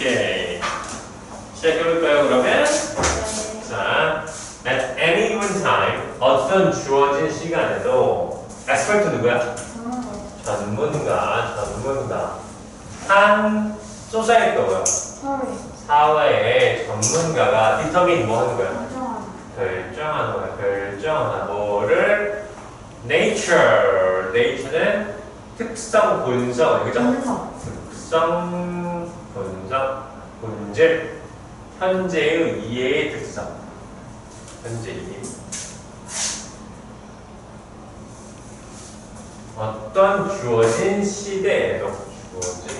오케이. 시작해볼까요, 그러면? 자, at any given time, 어떤 주어진 시간에도 expert 누구야? 전문가, 전문가. 한 소사이티 뭐야? 사회의 전문가가 determine 뭐 하는 거야? 결정하는 거야. 결정하는 뭐를 nature, nature는 특성, 본성, 그죠? 특성, 본성, 본질, 현재의 이해의 특성, 현재 이해. 어떤 주어진 시대에도 주어진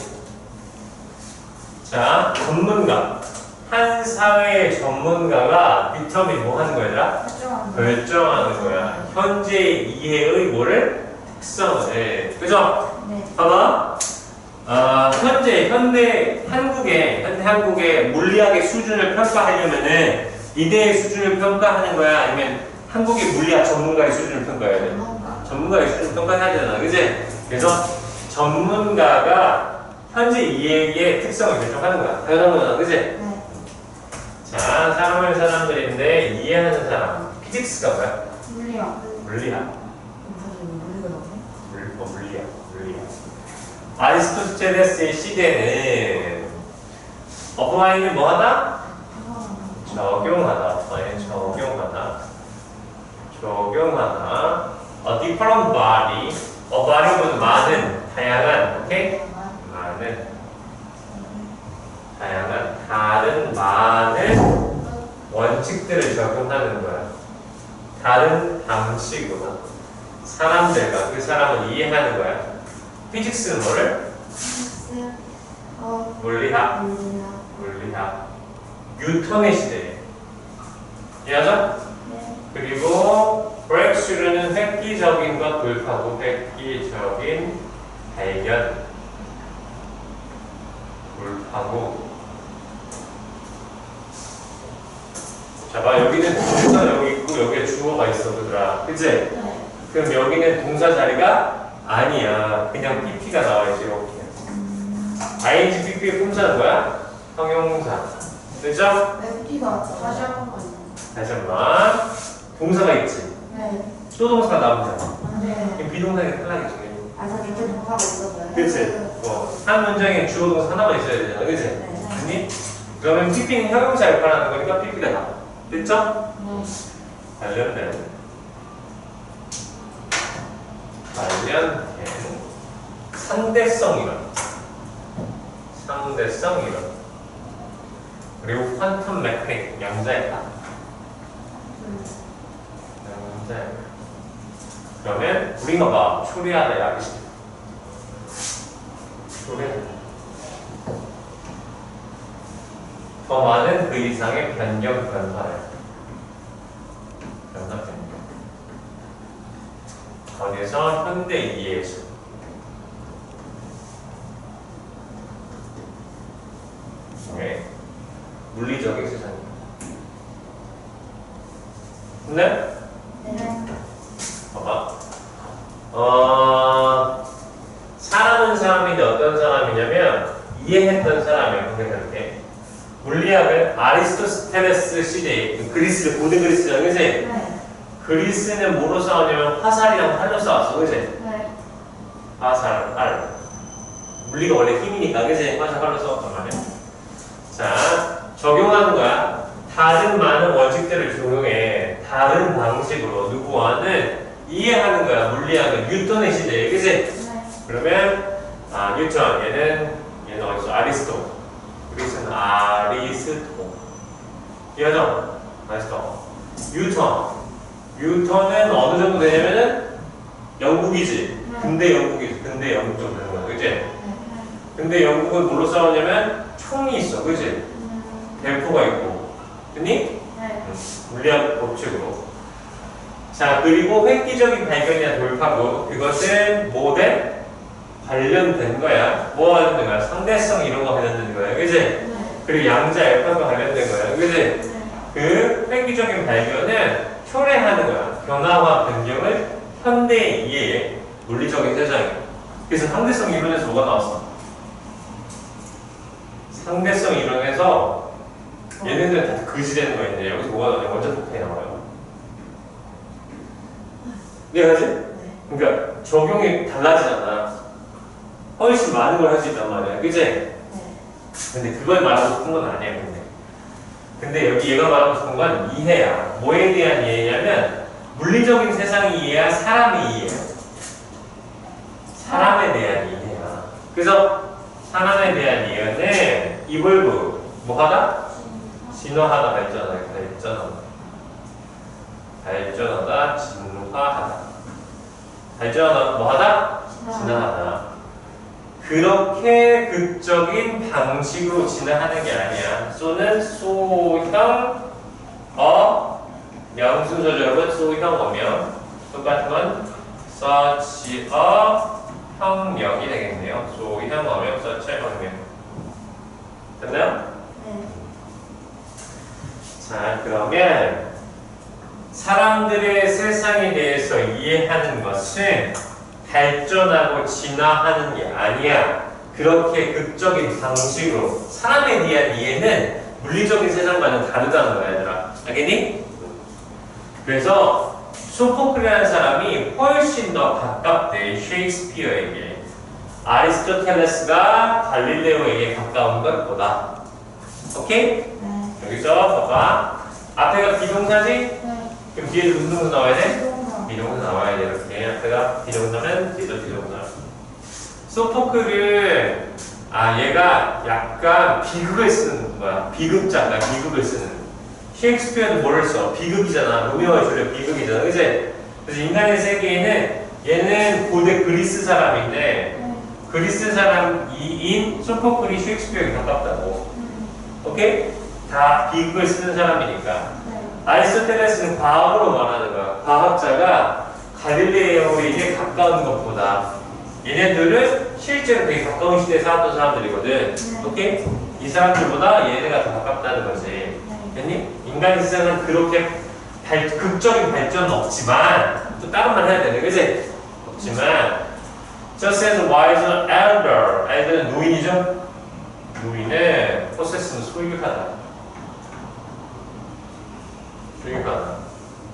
자 전문가 한 사회의 전문가가 디터민 뭐 하는 거야? 결정하는 거야. 현재 이해의 뭐를 특성을 그죠? 봐봐. 어, 현재 현대 한국의 현대 한국의 물리학의 수준을 평가하려면은 이대의 수준을 평가하는 거야 아니면 한국의 물리학 전문가의 수준을 평가해야 돼? 전문가의 수준을 평가해야 되잖아, 그지? 그래서 전문가가 현재 이해의 특성을 결정하는 거야. 당연한 거잖아, 그지? 자, 사람을 사람들인데 이해하는 사람. 피직스가 뭐야? 물리학. 물, 어, 물리학, 물리학. 아리 스토텔레스의 시대는 어플라이는 뭐하다? 적용하다. 어플라이는 적용하다. 적용하다. A different body. 어, body는 많은, 다양한, 오케이? 많은, 다양한, 다른 많은 원칙들을 적용하는 거야. 다른 방식으로 사람들과 그 사람을 이해하는 거야. 피직스는 뭐를? 물리학, 물리학. 뉴턴의 시대. 이해하죠? 그리고 브렉슈르는 획기적인 것 돌파구, 획기적인 발견, 돌파구. 자, 봐 여기는 동사 여기 있고 여기에 주어가 있어, 그들아. 그치? 그럼 여기는 동사 자리가 아니야. 그냥 PP가 나와 있지, 이렇게. ING PP의 품사는 뭐야? 형용사. 됐죠? 다시 한 번. 동사가 있지. 또 동사가 나오면 되잖아. 그럼 비동사가 탈락이지. 그치? 뭐, 한 문장에 주어 동사 하나만 있어야 되잖아. 그치? 아니? 그러면 PP는 형용사 역할을 하는 거니까 PP가 나와. 됐죠? 관련된 관련된 상대성 이론 상대성 이론 그리고 퀀텀 메카닉 양자역학 양자역학 그러면 우리가 봐 초래하다 야기시 초래하다 더 많은 그 이상의 변경 변화를 변화 변경. 거기서 현대 이해수 네. 물리적인 세상입니다. 근데 봐봐. 어, 사람은 사람인데 어떤 사람이냐면 이해했던 사람이에요. konkret하게. 물리학을 아리스토텔레스 시대에 그 그리스를 고대 그리스잖아, 그지? 그리스는 뭐로 싸우냐면 화살이랑 활로 싸웠어, 그지? 화살, 활. 물리가 원래 힘이니까, 그지? 화살, 활로 싸웠단 말이야. 자, 적용하는 거야. 다른 많은 원칙들을 적용해. 다른 방식으로 누구와는 이해하는 거야. 물리학은 뉴턴의 시대에, 그지? 그러면 아 뉴턴 얘는 얘는 어디서 아리스토 그리스는 아리스토 이해하죠? 아리스토 뉴턴 뉴턴은 어느 정도 되냐면은 영국이지 근대 영국이지 근대 영국 정도 되는 거야 그지? 근데 영국은 뭘로 싸우냐면 총이 있어 그지? 대포가 있고. 됐니? 물리학 법칙으로. 자 그리고 획기적인 발견이나 돌파구. 그것은 뭐대 관련된 거야. 뭐 관련된 거야? 상대성 이런 거 관련된 거야. 그지? 그리고 양자 역학과 관련된 거야. 그지? 그 획기적인 발견은 초래하는 거야. 변화와 변경을 현대 이해의 물리적인 세상이야 그래서 상대성 이론에서 뭐가 나왔어 상대성 이론에서 얘네들 다 그지 되는 거 있는데 여기서 뭐가 나오냐 원자 폭탄이 나와요. 이해가지? 네. 그러니까 적용이 달라지잖아. 훨씬 많은 걸 할 수 있단 말이야. 그지? 네. 근데 그걸 말하고 싶은 건 아니야, 근데. 근데 여기 얘가 말하고 싶은 건 이해야. 뭐에 대한 이해냐면 물리적인 세상이 이해야, 사람이 이해야. 사람에 대한 이해야. 그래서 사람에 대한 이해는 이볼브 뭐하다? 진화하다, 발전하다, 발전하다. 발전하다, 진화하다. 발전하다, 뭐하다? 진화하다. 그렇게 극적인 방식으로 진화하는 게 아니야. 소는 소형, 어, 명순서죠, 여러분. 소형, 어명. 똑같은 건 such a 형명이 되겠네요. 소형, 어명, such a 형명. 됐나요? 네. 자, 그러면 사람들의 세상에 대해서 이해하는 것은 발전하고 진화하는 게 아니야. 그렇게 극적인 방식으로 사람에 대한 이해는 물리적인 세상과는 다르다는 거야, 얘들아. 알겠니? 그래서 소포클이라는 사람이 훨씬 더 가깝대, 셰익스피어에게. 아리스토텔레스가 갈릴레오에게 가까운 것보다. 오케이? 네. 여기서 봐봐. 앞에가 비동사지? 네. 그럼 뒤에 무슨 동사 나와야 돼? 동사. 비동사 나와야 돼 이렇게 앞에가 비동사면 뒤도 비동사 소포크를 아 얘가 약간 비극을 쓰는 거야 비극자가 비극을 쓰는 셰익스피어는 뭐를 써? 비극이잖아 로미오와 줄리엣 비극이잖아 그지? 그래서 인간의 세계에는 얘는 고대 그리스 사람인데 네. 그리스 사람인 소포클이 셰익스피어에 가깝다고 음. 오케이? 다 비극을 쓰는 사람이니까 네. 아리스토텔레스는 과학으로 말하는 거야. 과학자가 갈릴레오에게 가까운 것보다 얘네들은 실제로 되게 가까운 시대에 살았던 사람들이거든. 네. 오케이? 이 사람들보다 얘네가 더 가깝다는 거지. 네. 됐니? 인간의 세상은 그렇게 발, 극적인 발전은 없지만 또 다른 말 해야 되네. 그지? 없지만 just as wise an elder elder는 노인이죠? 노인은 포세스는 소유하다. 소유하다.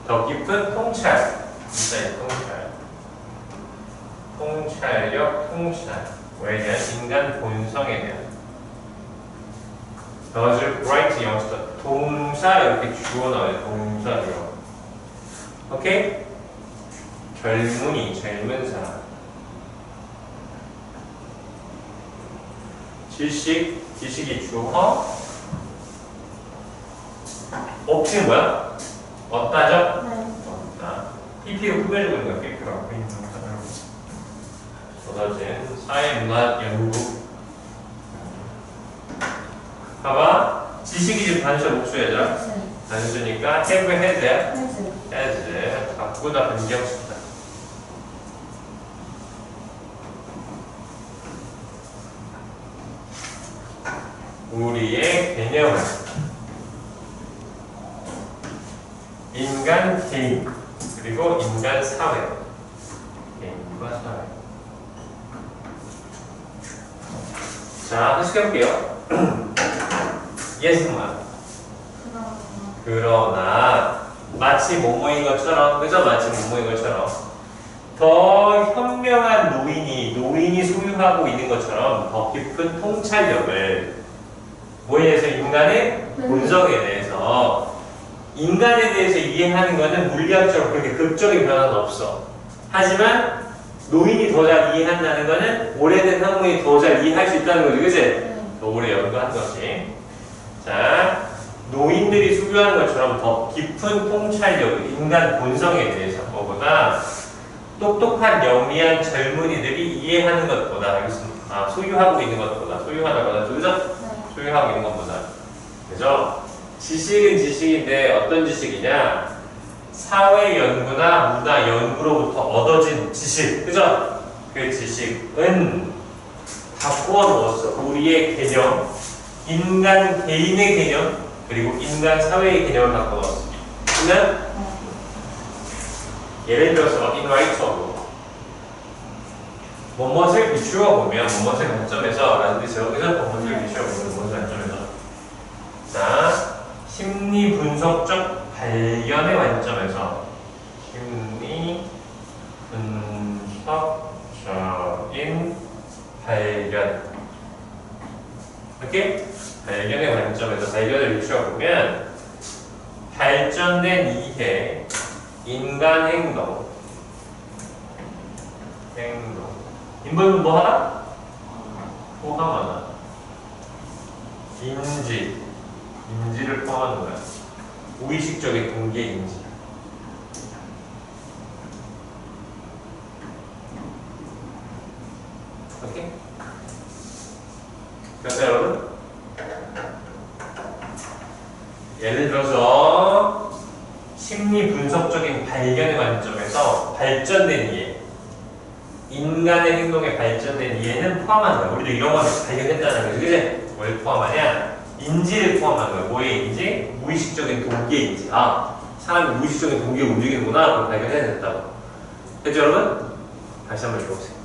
더 깊은 통찰. 인사의 통찰. 통찰력, 통찰. 왜 대한 인간 본성에 대한. does right 영수다. 동사 이렇게 주어 나와요. 동사요. 오케이? 젊은이, 젊은 사람. 지식, 지식이 주어. 억지는 뭐야? 어따죠? 네. 아, PP로 꾸며주고 있는 거야, PP로. 앞에 있는. 쏟아진 사회 문화 연구. 봐봐. 지식이 지금 단수 목수 얘들아. 네. 단수니까 have 헤즈. has. 바꾸다 변경시키다. 우리의 개념은 인간 개인 그리고 인간 사회 개인과 사회 자 해석해볼게요 예스 뭐야 그럼. 그러나 마치 뭐뭐인 것처럼 그죠 마치 뭐뭐인 것처럼 더 현명한 노인이 노인이 소유하고 있는 것처럼 더 깊은 통찰력을 대해서 인간의 네. 본성에 대해서 인간에 대해서 이해하는 것은 물리학적으로 그렇게 극적인 변화는 없어 하지만 노인이 더 잘 이해한다는 것은 오래된 학문이 더 잘 이해할 수 있다는 거지 그치? 네. 더 오래 연구한 것이 자 노인들이 소유하는 것처럼 더 깊은 통찰력 인간 본성에 대해서 뭐보다 똑똑한 영리한 젊은이들이 이해하는 것보다 아, 소유하고 있는 것보다 소유하다보다 그죠? 네. 소유하고 있는 것보다 그죠? 지식은 지식인데 어떤 지식이냐? 사회 연구나 문화 연구로부터 얻어진 지식. 그죠? 그 지식은 다 포함 넣었어. 우리의 개념 인간 개인의 개념 그리고 인간 사회의 개념을 갖고 넣었어. 그러면 예를 들어서 인라이터로 뭐뭇을 비추어 보면 뭐뭇의 관점에서 라는 뜻이 여기서 뭐뭇을 비추어 보면 뭐뭇의 관점에서 자 심리 분석적 발견의 관점에서 심리 분석적인 발견. 이렇게 발견의 관점에서 발견을 비추어 보면 발전된 이해 인간 행동 행동. 인본은 뭐 하나? 포함하나 인지 인지를 포함하는 거야 무의식적인 동계 인지 여러분? 예를 들어서 심리 분석적인 발견의 관점에서 발전된 이해 인간의 행동에 발전된 이해는 거야. 우리도 이런 거 발견했다는 거지. 그지? 뭘 포함하냐? 인지를 포함하는 거야. 뭐의 인지? 무의식적인 동기의 인지. 아, 사람이 무의식적인 동기가 움직이는구나. 그걸 발견해야 된다고. 됐죠, 여러분? 다시 한번 읽어보세요.